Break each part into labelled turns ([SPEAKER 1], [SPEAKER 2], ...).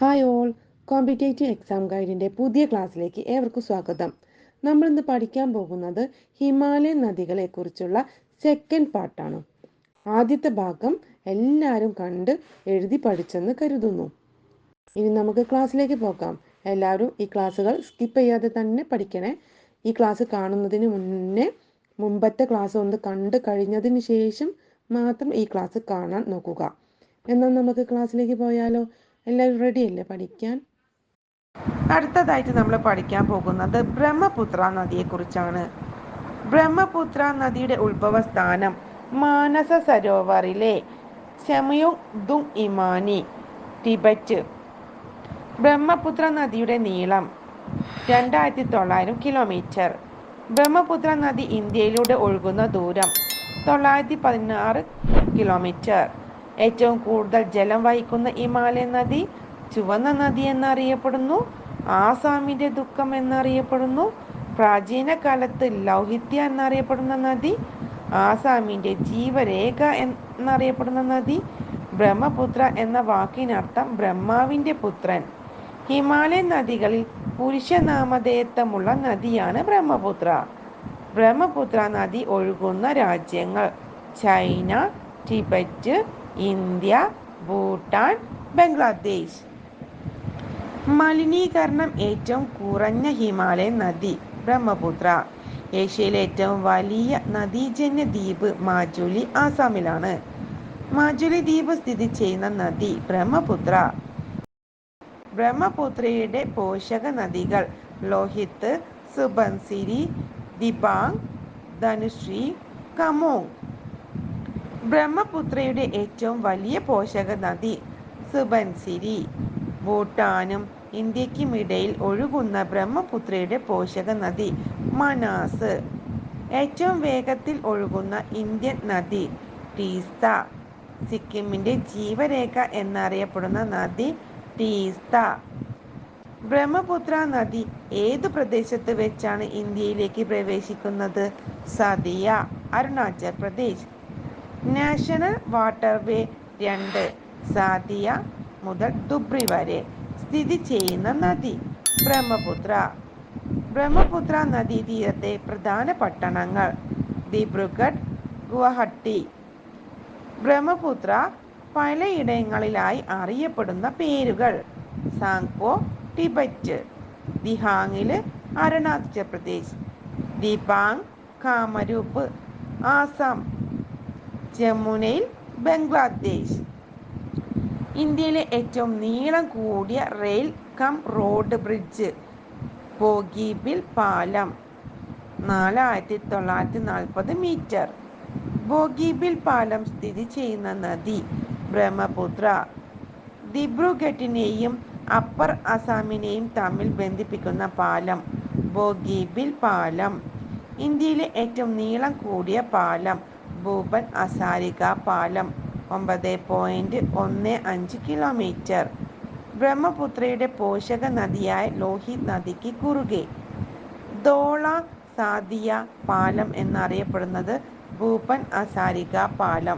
[SPEAKER 1] Hi all competitive exam ഗൈഡിന്റെ പുതിയ ക്ലാസ്സിലേക്ക് ഏവർക്കും സ്വാഗതം. നമ്മൾ ഇന്ന് പഠിക്കാൻ പോകുന്നത് ഹിമാലയൻ നദികളെ കുറിച്ചുള്ള സെക്കൻഡ് പാർട്ടാണ് ആദ്യത്തെ ഭാഗം എല്ലാവരും കണ്ട് എഴുതി പഠിച്ചെന്ന് കരുതുന്നു. ഇനി നമുക്ക് ക്ലാസ്സിലേക്ക് പോകാം. എല്ലാവരും ഈ ക്ലാസ്സുകൾ സ്കിപ്പ് ചെയ്യാതെ തന്നെ പഠിക്കണേ. ഈ ക്ലാസ് കാണുന്നതിന് മുന്നേ മുമ്പത്തെ ക്ലാസ് ഒന്ന് കണ്ട് കഴിഞ്ഞതിന് ശേഷം മാത്രം ഈ ക്ലാസ് കാണാൻ നോക്കുക. എന്നാൽ നമുക്ക് ക്ലാസ്സിലേക്ക് പോയാലോ? എല്ലാവരും റെഡി അല്ലേ പഠിക്കാൻ? അടുത്തതായിട്ട് നമ്മൾ പഠിക്കാൻ പോകുന്നത് ബ്രഹ്മപുത്ര നദിയെക്കുറിച്ചാണ്. ബ്രഹ്മപുത്ര നദിയുടെ ഉത്ഭവസ്ഥാനം മാനസ സരോവറിലെ ചെമയുങ് ദുങ് ഇമാനി ടിബറ്റ്. ബ്രഹ്മപുത്ര നദിയുടെ നീളം രണ്ടായിരത്തി തൊള്ളായിരം കിലോമീറ്റർ ബ്രഹ്മപുത്ര നദി ഇന്ത്യയിലൂടെ ഒഴുകുന്ന ദൂരം തൊള്ളായിരത്തി പതിനാറ് കിലോമീറ്റർ ഏറ്റവും കൂടുതൽ ജലം വഹിക്കുന്ന ഹിമാലയ നദി ചുവന്ന നദി എന്നറിയപ്പെടുന്നു ആസാമിന്റെ ദുഃഖം എന്നറിയപ്പെടുന്നു പ്രാചീന കാലത്ത് ലൗഹിത്യ എന്നറിയപ്പെടുന്ന നദി ആസാമിന്റെ ജീവരേഖ എന്നറിയപ്പെടുന്ന നദി ബ്രഹ്മപുത്ര എന്ന വാക്കിനർത്ഥം ബ്രഹ്മാവിന്റെ പുത്രൻ. ഹിമാലയൻ നദികളിൽ പുരുഷനാമധേയത്വമുള്ള നദിയാണ് ബ്രഹ്മപുത്ര. ബ്രഹ്മപുത്ര നദി ഒഴുകുന്ന രാജ്യങ്ങൾ China Tibet India Bhutan Bangladesh. മലിനീകരണം ഏറ്റവും കുറഞ്ഞ ഹിമാലയൻ നദി ബ്രഹ്മപുത്ര. ഏഷ്യയിലെ ഏറ്റവും വലിയ നദീജന്യ ദ്വീപ് മാജുലി ആസാമിലാണ്. മാജുലി ദ്വീപ് സ്ഥിതി ചെയ്യുന്ന നദി ബ്രഹ്മപുത്ര. ബ്രഹ്മപുത്രയുടെ പോഷക നദികൾ ലോഹിത് സുബൻസിരി ദിബാങ് ധനുശ്രീ കമോങ്. ബ്രഹ്മപുത്രയുടെ ഏറ്റവും വലിയ പോഷക നദി സുബൻസിരി. ഭൂട്ടാനും ഇന്ത്യക്കുമിടയിൽ ഒഴുകുന്ന ബ്രഹ്മപുത്രയുടെ പോഷക നദി മനാസ്. ഏറ്റവും വേഗത്തിൽ ഒഴുകുന്ന ഇന്ത്യൻ നദി ടീസ്ത. സിക്കിമിന്റെ ജീവരേഖ എന്നറിയപ്പെടുന്ന നദി ടീസ്ത. ബ്രഹ്മപുത്ര നദി ഏതു പ്രദേശത്ത് വെച്ചാണ് ഇന്ത്യയിലേക്ക് പ്രവേശിക്കുന്നത്? സദിയ അരുണാചൽ പ്രദേശ് നാഷണൽ വാട്ടർവേ രണ്ട് സാദിയ മുതൽ ദുബ്രി വരെ സ്ഥിതി ചെയ്യുന്ന നദി ബ്രഹ്മപുത്ര. ബ്രഹ്മപുത്ര നദീതീരത്തെ പ്രധാന പട്ടണങ്ങൾ ദിബ്രുഗഡ് ഗുവാഹട്ടി. ബ്രഹ്മപുത്ര പലയിടങ്ങളിലായി അറിയപ്പെടുന്ന പേരുകൾ സാങ്പോ ടിബറ്റ് ദിഹാങ്ങിൽ അരുണാചൽ പ്രദേശ് ദിബാങ് കാമരൂപ്പ് ആസാം. ജമുനയിൽ ബംഗ്ലാദേശ്. ഇന്ത്യയിലെ ഏറ്റവും നീളം കൂടിയ rail cum road bridge Bogibeel പാലം നാലായിരത്തി തൊള്ളായിരത്തി നാൽപ്പത് മീറ്റർ. ബോഗിബിൽ പാലം സ്ഥിതി ചെയ്യുന്ന നദി ബ്രഹ്മപുത്ര. ദിബ്രുഗഡിനെയും അപ്പർ അസാമിനെയും തമ്മിൽ ബന്ധിപ്പിക്കുന്ന പാലം ബോഗിബിൽ പാലം. ഇന്ത്യയിലെ ഏറ്റവും നീളം കൂടിയ പാലം ഭൂപൻ അസാരിക പാലം ഒമ്പത് പോയിന്റ് ഒന്ന് അഞ്ച് കിലോമീറ്റർ ബ്രഹ്മപുത്രയുടെ പോഷക നദിയായ ലോഹിത് നദിക്ക് കുറുകെ. ദോള സാദിയ പാലം എന്നറിയപ്പെടുന്നത് ഭൂപൻ അസാരിക പാലം.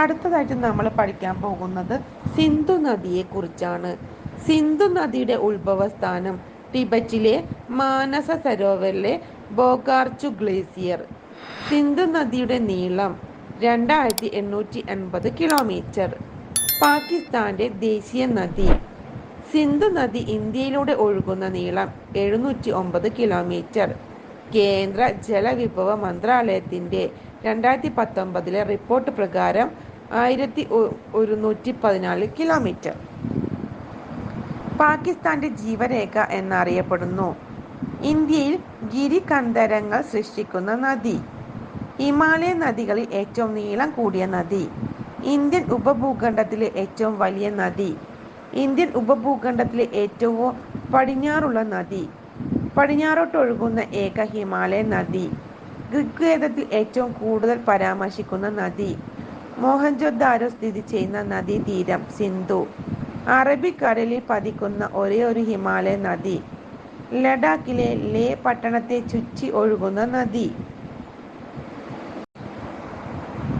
[SPEAKER 1] അടുത്തതായിട്ട് നമ്മൾ പഠിക്കാൻ പോകുന്നത് സിന്ധു നദിയെ കുറിച്ചാണ്. സിന്ധു നദിയുടെ ഉത്ഭവസ്ഥാനം ടിബറ്റിലെ മാനസ സരോവറിലെ ബോഗാർച്ചു ഗ്ലേസിയർ. സിന്ധു നദിയുടെ നീളം രണ്ടായിരത്തി എണ്ണൂറ്റി എൺപത് കിലോമീറ്റർ. പാകിസ്ഥാന്റെ ദേശീയ നദി. സിന്ധു നദി ഇന്ത്യയിലൂടെ ഒഴുകുന്ന നീളം എഴുന്നൂറ്റി ഒമ്പത് കിലോമീറ്റർ. കേന്ദ്ര ജലവിഭവ മന്ത്രാലയത്തിന്റെ രണ്ടായിരത്തി പത്തൊമ്പതിലെ റിപ്പോർട്ട് പ്രകാരം ആയിരത്തി ഒരുന്നൂറ്റി പതിനാല് കിലോമീറ്റർ. പാകിസ്ഥാന്റെ ജീവരേഖ എന്നറിയപ്പെടുന്നു. ഇന്ത്യയിൽ ഗിരികന്ധരങ്ങൾ സൃഷ്ടിക്കുന്ന നദി. ഹിമാലയ നദികളിൽ ഏറ്റവും നീളം കൂടിയ നദി. ഇന്ത്യൻ ഉപഭൂഖണ്ഡത്തിലെ ഏറ്റവും വലിയ നദി. ഇന്ത്യൻ ഉപഭൂഖണ്ഡത്തിലെ ഏറ്റവും പടിഞ്ഞാറുള്ള നദി. പടിഞ്ഞാറോട്ടൊഴുകുന്ന ഏക ഹിമാലയ നദി. ഋഗ്വേദത്തിൽ ഏറ്റവും കൂടുതൽ പരാമർശിക്കുന്ന നദി. മോഹൻജോദാരോ സ്ഥിതി ചെയ്യുന്ന നദീതീരം സിന്ധു. അറബിക്കടലിൽ പതിക്കുന്ന ഒരേ ഒരു ഹിമാലയൻ നദി. ലഡാക്കിലെ ലേ പട്ടണത്തെ ചുറ്റി ഒഴുകുന്ന നദി.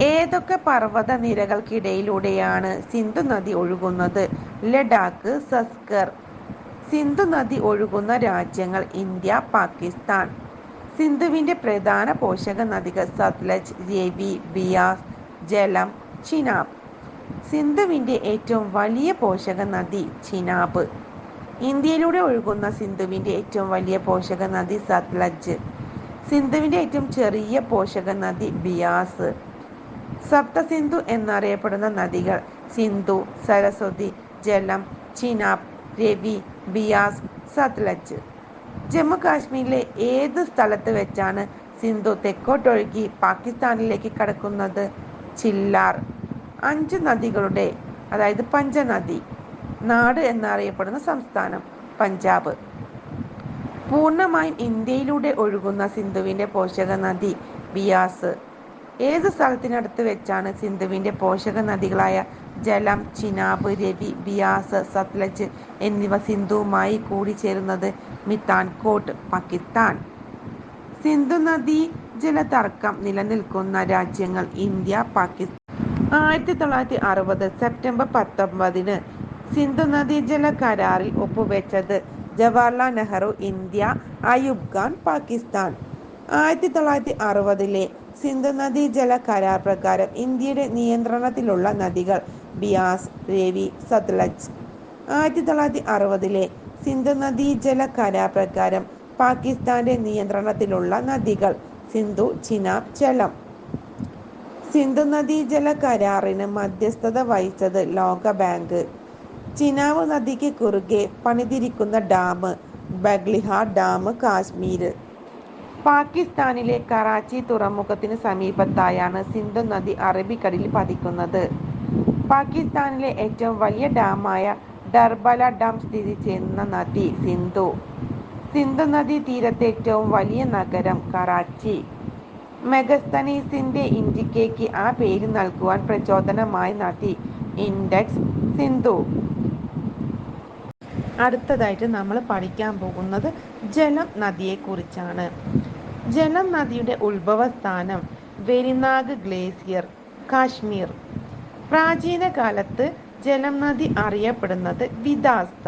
[SPEAKER 1] ഏതൊക്കെ പർവത നിരകൾക്കിടയിലൂടെയാണ് സിന്ധു നദി ഒഴുകുന്നത്? ലഡാക്ക് സസ്കർ. സിന്ധു നദി ഒഴുകുന്ന രാജ്യങ്ങൾ ഇന്ത്യ പാകിസ്ഥാൻ. സിന്ധുവിന്റെ പ്രധാന പോഷക നദികൾ സത്ലജ് രവി ബിയാസ് ജലം ചിനാബ്. സിന്ധുവിന്റെ ഏറ്റവും വലിയ പോഷക നദി ചിനാബ്. ഇന്ത്യയിലൂടെ ഒഴുകുന്ന സിന്ധുവിന്റെ ഏറ്റവും വലിയ പോഷക നദി സത്ലജ്. സിന്ധുവിന്റെ ഏറ്റവും ചെറിയ പോഷക നദി ബിയാസ്. സപ്തസിന്ധു എന്നറിയപ്പെടുന്ന നദികൾ സിന്ധു സരസ്വതി ജലം ചിനാബ് രവി ബിയാസ് സത്ലജ്. ജമ്മു കാശ്മീരിലെ ഏത് സ്ഥലത്ത് വെച്ചാണ് സിന്ധു തെക്കോട്ടൊഴുകി പാകിസ്ഥാനിലേക്ക് കടക്കുന്നത്? ചില്ലാർ. അഞ്ച് നദികളുടെ അതായത് പഞ്ചനദി നാട് എന്നറിയപ്പെടുന്ന സംസ്ഥാനം പഞ്ചാബ്. പൂർണമായും ഇന്ത്യയിലൂടെ ഒഴുകുന്ന സിന്ധുവിന്റെ പോഷക നദി ബിയാസ്. ഏത് സ്ഥലത്തിനടുത്ത് വെച്ചാണ് സിന്ധുവിന്റെ പോഷക നദികളായ ജലം ചിനാബ് രവി ബിയാസ് സത്ലജ് എന്നിവ സിന്ധുവുമായി കൂടിച്ചേരുന്നത് മിത്താൻകോട്ട് പാകിസ്ഥാൻ. സിന്ധു നദി ജലതർക്കം നിലനിൽക്കുന്ന രാജ്യങ്ങൾ ഇന്ത്യ പാകിസ്ഥാൻ. ആയിരത്തി തൊള്ളായിരത്തി അറുപത് സെപ്റ്റംബർ പത്തൊമ്പതിന് സിന്ധു നദീജല കരാറിൽ ഒപ്പുവെച്ചത് ജവഹർലാൽ നെഹ്റു ഇന്ത്യ അയൂബ് ഖാൻ പാകിസ്ഥാൻ. ആയിരത്തി തൊള്ളായിരത്തി അറുപതിലെ സിന്ധു നദീജല കരാർ പ്രകാരം ഇന്ത്യയുടെ നിയന്ത്രണത്തിലുള്ള നദികൾ ബിയാസ് രവി സത്ലജ്. ആയിരത്തി തൊള്ളായിരത്തി അറുപതിലെ സിന്ധു നദീജല കരാർ പ്രകാരം പാകിസ്ഥാന്റെ നിയന്ത്രണത്തിലുള്ള നദികൾ സിന്ധു ചിനാബ് ജലം സിന്ധു നദീജല കരാറിന് മധ്യസ്ഥത വഹിച്ചത് ലോക ചിനാബ് നദിക്ക് കുറുകെ പണിതിരിക്കുന്ന ഡാം ബഗ്ലിഹാർ ഡാം കാശ്മീർ. പാകിസ്ഥാനിലെ കറാച്ചി തുറമുഖത്തിന് സമീപത്തായാണ് സിന്ധു നദി അറബിക്കടലിൽ പതിക്കുന്നത്. പാകിസ്ഥാനിലെ ഏറ്റവും വലിയ ഡാമായ ഡർബല ഡാം സ്ഥിതി ചെയ്യുന്ന നദി സിന്ധു. സിന്ധു നദി തീരത്തെ ഏറ്റവും വലിയ നഗരം കറാച്ചി. മെഗസ്തനീസിന്റെ ഇന്ത്യയ്ക്ക് ആ പേര് നൽകുവാൻ പ്രചോദനമായ നദി ഇൻഡെക്സ് സിന്ധു. അടുത്തതായിട്ട് നമ്മൾ പഠിക്കാൻ പോകുന്നത് ജലം നദിയെക്കുറിച്ചാണ്. ജലം നദിയുടെ ഉത്ഭവസ്ഥാനം വെരിനാഗ് ഗ്ലേസിയർ കാശ്മീർ. പ്രാചീന കാലത്ത് ജലം നദി അറിയപ്പെടുന്നത് വിദാസ്ത.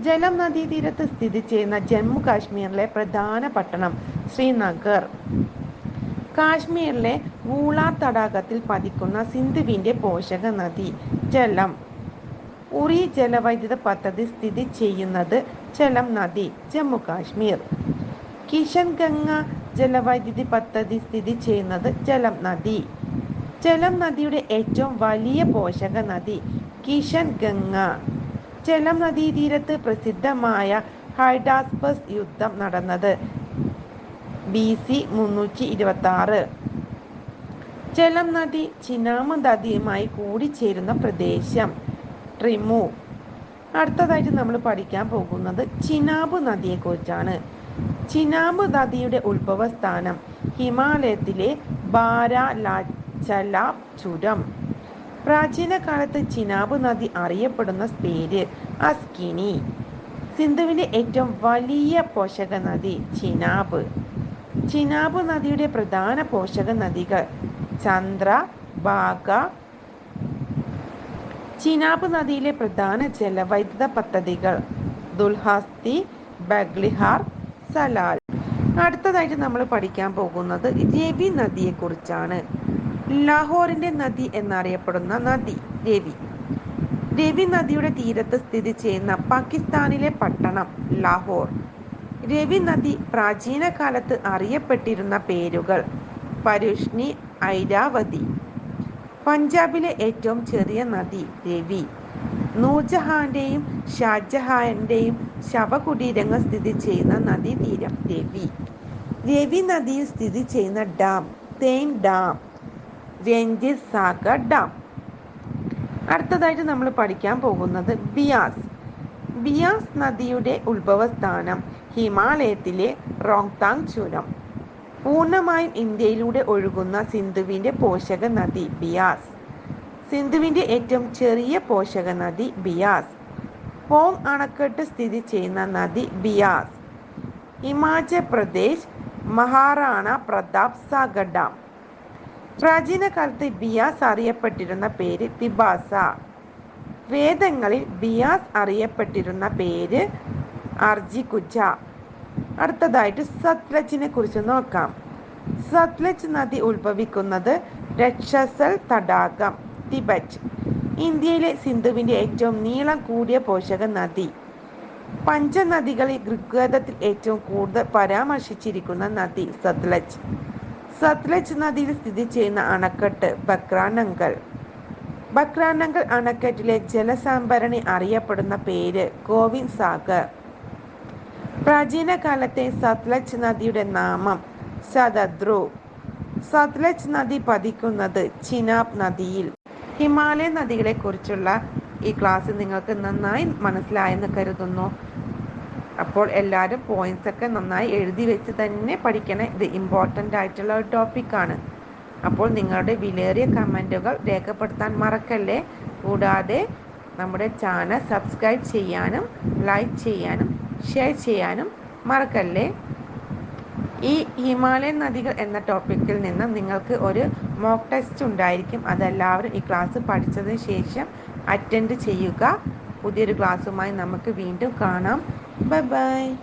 [SPEAKER 1] ജലം നദീതീരത്ത് സ്ഥിതി ചെയ്യുന്ന ജമ്മു കാശ്മീരിലെ പ്രധാന പട്ടണം ശ്രീനഗർ. കാശ്മീരിലെ വൂളാർ തടാകത്തിൽ പതിക്കുന്ന സിന്ധുവിന്റെ പോഷക നദി ജലം. ഉറി ജലവൈദ്യുത പദ്ധതി സ്ഥിതി ചെയ്യുന്നത് ചെലം നദി ജമ്മു കാശ്മീർ. കിഷൻ ഗംഗ ജലവൈദ്യുതി പദ്ധതി സ്ഥിതി ചെയ്യുന്നത് ജലം നദി. ചെലം നദിയുടെ ഏറ്റവും വലിയ പോഷക നദി കിഷൻ ഗംഗ ചെലം ജലം നദീതീരത്ത് പ്രസിദ്ധമായ ഹൈഡാസ്പസ് യുദ്ധം നടന്നത് ബി സി മുന്നൂറ്റി ഇരുപത്തി ആറ് ജലം നദി ചിനാമ നദിയുമായി കൂടിച്ചേരുന്ന പ്രദേശം. ട്രിമു അടുത്തതായിട്ട് നമ്മൾ പഠിക്കാൻ പോകുന്നത് ചിനാബ് നദിയെക്കുറിച്ചാണ്. ചിനാബ് നദിയുടെ ഉത്ഭവസ്ഥാനം ഹിമാലയത്തിലെ ബാരാലാച്ചല ചുരം പ്രാചീന കാലത്ത് ചിനാബ് നദി അറിയപ്പെടുന്ന പേര് അസ്കിനി. സിന്ധുവിന്റെ ഏറ്റവും വലിയ പോഷക നദി ചിനാബ്. ചിനാബ് നദിയുടെ പ്രധാന പോഷക നദികൾ ചന്ദ്ര ബാഗ ചിനാബ് നദിയിലെ പ്രധാന ജലവൈദ്യുത പദ്ധതികൾ ദുൽഹാസ്തി ബഗ്ലിഹാർ സലാൽ. അടുത്തതായിട്ട് നമ്മൾ പഠിക്കാൻ പോകുന്നത് രവി നദിയെക്കുറിച്ചാണ്. ലാഹോറിന്റെ നദി എന്നറിയപ്പെടുന്ന നദി രവി. രവി നദിയുടെ തീരത്ത് സ്ഥിതി ചെയ്യുന്ന പാകിസ്ഥാനിലെ പട്ടണം ലാഹോർ. രവി നദി പ്രാചീന കാലത്ത് അറിയപ്പെട്ടിരുന്ന പേരുകൾ പരുഷ്ണി ഐരാവതി. പഞ്ചാബിലെ ഏറ്റവും ചെറിയ നദി രവി. നൂർജഹാന്റെയും ഷാജഹാന്റെയും ശവകുടീരങ്ങൾ സ്ഥിതി ചെയ്യുന്ന നദീതീരം രവി. രവി നദിയിൽ സ്ഥിതി ചെയ്യുന്ന ഡാം തേൻ ഡാം രഞ്ജിത് സാഗർ ഡാം. അടുത്തതായിട്ട് നമ്മൾ പഠിക്കാൻ പോകുന്നത് ബിയാസ്. ബിയാസ് നദിയുടെ ഉത്ഭവസ്ഥാനം ഹിമാലയത്തിലെ റോങ്താങ് ചുരം. പൂർണമായും ഇന്ത്യയിലൂടെ ഒഴുകുന്ന സിന്ധുവിന്റെ പോഷക നദി ബിയാസ്. സിന്ധുവിന്റെ ഏറ്റവും ചെറിയ പോഷക നദി ബിയാസ്. പോങ് അണക്കെട്ട് സ്ഥിതി ചെയ്യുന്ന നദി ബിയാസ്. ഹിമാചൽ പ്രദേശ് മഹാറാണ പ്രതാപ് സാഗർ ഡാം. പ്രാചീന കാലത്ത് ബിയാസ് അറിയപ്പെട്ടിരുന്ന പേര് തിബാസ. വേദങ്ങളിൽ ബിയാസ് അറിയപ്പെട്ടിരുന്ന പേര് അർജികുജ. അടുത്തതായിട്ട് സത്ലജിനെ കുറിച്ച് നോക്കാം. സത്ലജ് നദി ഉത്ഭവിക്കുന്നത് രക്ഷസൽ തടാകം തിബറ്റ് ഇന്ത്യയിലെ സിന്ധുവിന്റെ ഏറ്റവും നീളം കൂടിയ പോഷക നദി. പഞ്ചനദികളിൽ ഋഗ്വേദത്തിൽ ഏറ്റവും കൂടുതൽ പരാമർശിച്ചിരിക്കുന്ന നദി സത്ലജ്. സത്ലജ് നദിയിൽ സ്ഥിതി ചെയ്യുന്ന അണക്കെട്ട് ബക്രാനങ്കൽ. ബക്രാനങ്കൽ അണക്കെട്ടിലെ ജലസംഭരണി അറിയപ്പെടുന്ന പേര് ഗോവിന്ദ് സാഗർ. പ്രാചീന കാലത്തെ സത്ലജ് നദിയുടെ നാമം സദദ്രു സത്ലജ് നദി പതിക്കുന്നത് ചിനാബ് നദിയിൽ. ഹിമാലയ നദികളെ കുറിച്ചുള്ള ഈ ക്ലാസ് നിങ്ങൾക്ക് നന്നായി മനസ്സിലായെന്ന് കരുതുന്നു. അപ്പോൾ എല്ലാവരും പോയിന്റ്സ് ഒക്കെ നന്നായി എഴുതി വെച്ച് തന്നെ പഠിക്കണം. ഇത് ഇമ്പോർട്ടന്റ് ആയിട്ടുള്ള ഒരു ടോപ്പിക്കാണ് അപ്പോൾ നിങ്ങളുടെ വിലയേറിയ കമന്റുകൾ രേഖപ്പെടുത്താൻ മറക്കല്ലേ? കൂടാതെ നമ്മുടെ ചാനൽ സബ്സ്ക്രൈബ് ചെയ്യാനും ലൈക്ക് ചെയ്യാനും ഷെയർ ചെയ്യാനും മറക്കല്ലേ? ഈ ഹിമാലയൻ നദികൾ എന്ന ടോപ്പിക്കിൽ നിന്ന് നിങ്ങൾക്ക് ഒരു മോക്ക് ടെസ്റ്റ് ഉണ്ടായിരിക്കും. അതെല്ലാവരും ഈ ക്ലാസ് പഠിച്ചതിന് ശേഷം അറ്റൻഡ് ചെയ്യുക. പുതിയൊരു ക്ലാസ്സുമായി നമുക്ക് വീണ്ടും കാണാം. Bye bye